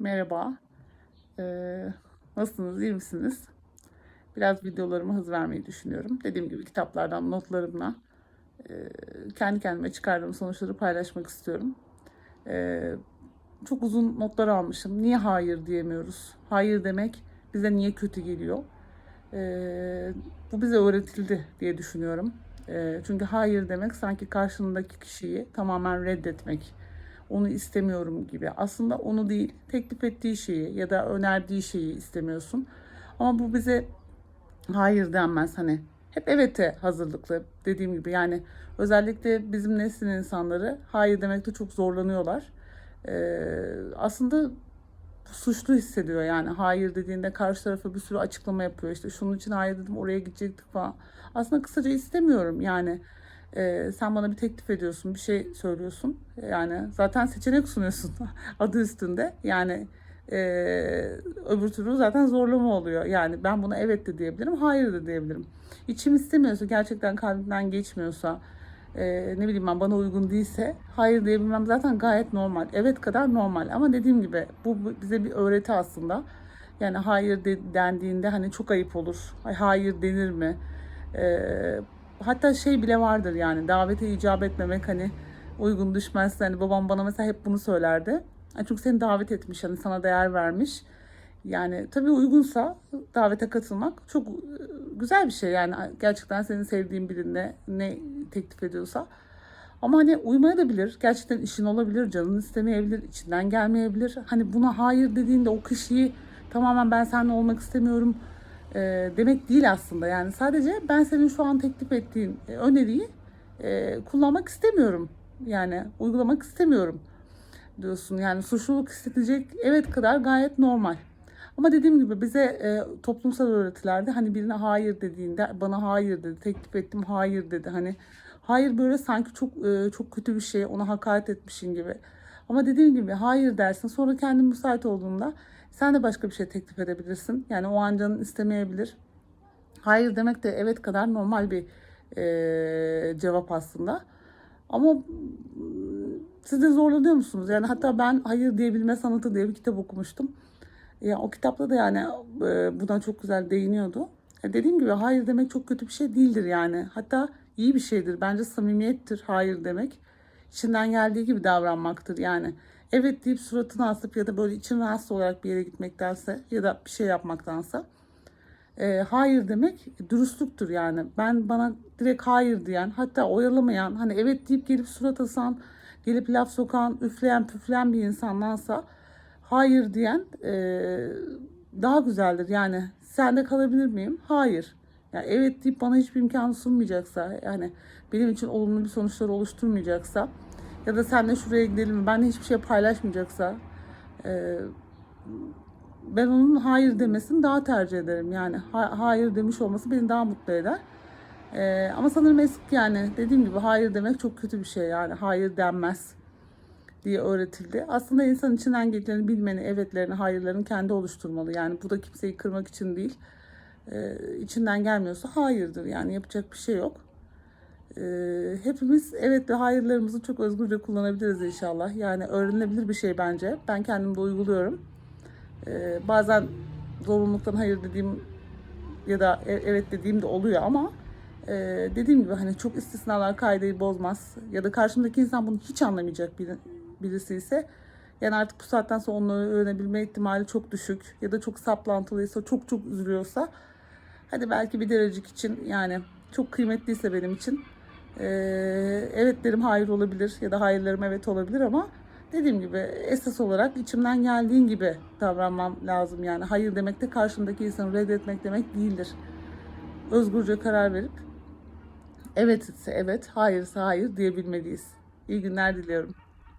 Merhaba. Ee, nasılsınız? iyi misiniz? Biraz videolarıma hız vermeyi düşünüyorum. Dediğim gibi kitaplardan notlarımla e, kendi kendime çıkardığım sonuçları paylaşmak istiyorum. Ee, çok uzun notlar almışım. Niye hayır diyemiyoruz? Hayır demek bize niye kötü geliyor? Ee, bu bize öğretildi diye düşünüyorum. Ee, çünkü hayır demek sanki karşındaki kişiyi tamamen reddetmek onu istemiyorum gibi. Aslında onu değil, teklif ettiği şeyi ya da önerdiği şeyi istemiyorsun. Ama bu bize hayır denmez hani. Hep evete hazırlıklı dediğim gibi yani özellikle bizim neslin insanları hayır demekte çok zorlanıyorlar. Ee, aslında suçlu hissediyor yani hayır dediğinde karşı tarafa bir sürü açıklama yapıyor işte şunun için hayır dedim oraya gidecektik falan. Aslında kısaca istemiyorum yani ee, sen bana bir teklif ediyorsun, bir şey söylüyorsun. Yani zaten seçenek sunuyorsun adı üstünde. Yani e, öbür türlü zaten zorlama oluyor. Yani ben buna evet de diyebilirim, hayır da diyebilirim. İçim istemiyorsa, gerçekten kalbimden geçmiyorsa, e, ne bileyim ben bana uygun değilse hayır diyebilmem zaten gayet normal. Evet kadar normal ama dediğim gibi bu bize bir öğreti aslında. Yani hayır de, dendiğinde hani çok ayıp olur. Ay, hayır denir mi? Ee, hatta şey bile vardır yani davete icap etmemek hani uygun düşmezse hani babam bana mesela hep bunu söylerdi. Yani çünkü seni davet etmiş hani sana değer vermiş. Yani tabii uygunsa davete katılmak çok e, güzel bir şey yani gerçekten senin sevdiğin birine ne teklif ediyorsa. Ama hani uymaya da bilir. Gerçekten işin olabilir, canın istemeyebilir, içinden gelmeyebilir. Hani buna hayır dediğinde o kişiyi tamamen ben seninle olmak istemiyorum e, demek değil aslında. Yani sadece ben senin şu an teklif ettiğin e, öneriyi e, kullanmak istemiyorum. Yani uygulamak istemiyorum diyorsun. Yani suçluluk hissedecek evet kadar gayet normal. Ama dediğim gibi bize e, toplumsal öğretilerde hani birine hayır dediğinde bana hayır dedi, teklif ettim hayır dedi. Hani hayır böyle sanki çok e, çok kötü bir şey, ona hakaret etmişin gibi. Ama dediğim gibi hayır dersin sonra kendin müsait olduğunda sen de başka bir şey teklif edebilirsin. Yani o an canın istemeyebilir. Hayır demek de evet kadar normal bir e, cevap aslında. Ama siz de zorlanıyor musunuz? Yani hatta ben Hayır Diyebilme Sanatı diye bir kitap okumuştum. Ya o kitapta da yani e, buna çok güzel değiniyordu. E, dediğim gibi hayır demek çok kötü bir şey değildir yani. Hatta iyi bir şeydir. Bence samimiyettir hayır demek. İçinden geldiği gibi davranmaktır yani. Evet deyip suratını asıp ya da böyle için rahatsız olarak bir yere gitmektense ya da bir şey yapmaktansa e, hayır demek dürüstlüktür yani. Ben bana direkt hayır diyen hatta oyalamayan hani evet deyip gelip surat asan gelip laf sokan üfleyen püfleyen bir insandansa hayır diyen e, daha güzeldir yani sende kalabilir miyim? Hayır. Yani evet deyip bana hiçbir imkanı sunmayacaksa yani benim için olumlu bir sonuçlar oluşturmayacaksa ya da senle şuraya gidelim ben hiçbir şey paylaşmayacaksa e, ben onun hayır demesini daha tercih ederim. Yani ha- hayır demiş olması beni daha mutlu eder. E, ama sanırım eski yani dediğim gibi hayır demek çok kötü bir şey yani hayır denmez diye öğretildi. Aslında insan içinden gelenini bilmeni, evetlerini, hayırlarını kendi oluşturmalı. Yani bu da kimseyi kırmak için değil. E, içinden gelmiyorsa hayırdır yani yapacak bir şey yok. E, hepimiz evet ve hayırlarımızı çok özgürce kullanabiliriz inşallah. Yani öğrenilebilir bir şey bence. Ben kendim de uyguluyorum. E, bazen zorunluluktan hayır dediğim ya da e- evet dediğim de oluyor ama e, dediğim gibi hani çok istisnalar kaideyi bozmaz ya da karşımdaki insan bunu hiç anlamayacak biri, birisi ise yani artık bu saatten sonra onu öğrenebilme ihtimali çok düşük ya da çok saplantılıysa çok çok üzülüyorsa hadi belki bir derecik için yani çok kıymetliyse benim için e, evet derim hayır olabilir ya da hayırlarım evet olabilir ama dediğim gibi esas olarak içimden geldiğin gibi davranmam lazım yani hayır demek de karşımdaki insanı reddetmek demek değildir. Özgürce karar verip evet ise evet, hayırsa hayır diyebilmeliyiz. İyi günler diliyorum.